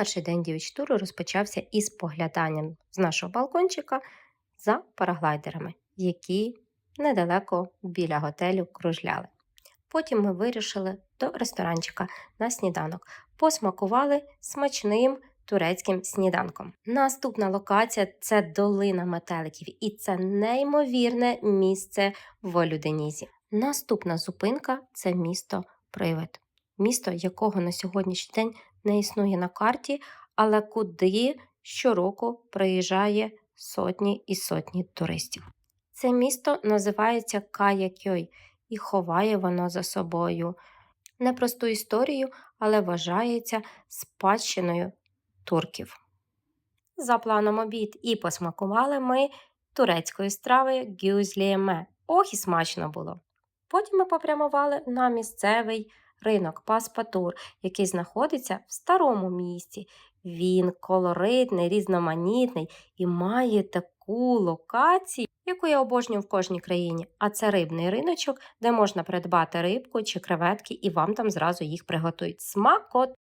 Перший день дівіч-туру розпочався із погляданням з нашого балкончика за параглайдерами, які недалеко біля готелю кружляли. Потім ми вирішили до ресторанчика на сніданок, посмакували смачним турецьким сніданком. Наступна локація це долина метеликів, і це неймовірне місце в Олюденізі. Наступна зупинка це місто Привид, місто, якого на сьогоднішній день не існує на карті, але куди щороку приїжджає сотні і сотні туристів. Це місто називається Каякьой і ховає воно за собою непросту історію, але вважається спадщиною турків. За планом обід і посмакували ми турецькою стравою гюзлієме. Ох і смачно було. Потім ми попрямували на місцевий ринок Паспатур, який знаходиться в старому місті. Він колоритний, різноманітний і має таку локацію, яку я обожнюю в кожній країні. А це рибний риночок, де можна придбати рибку чи креветки, і вам там зразу їх приготують. Смакот!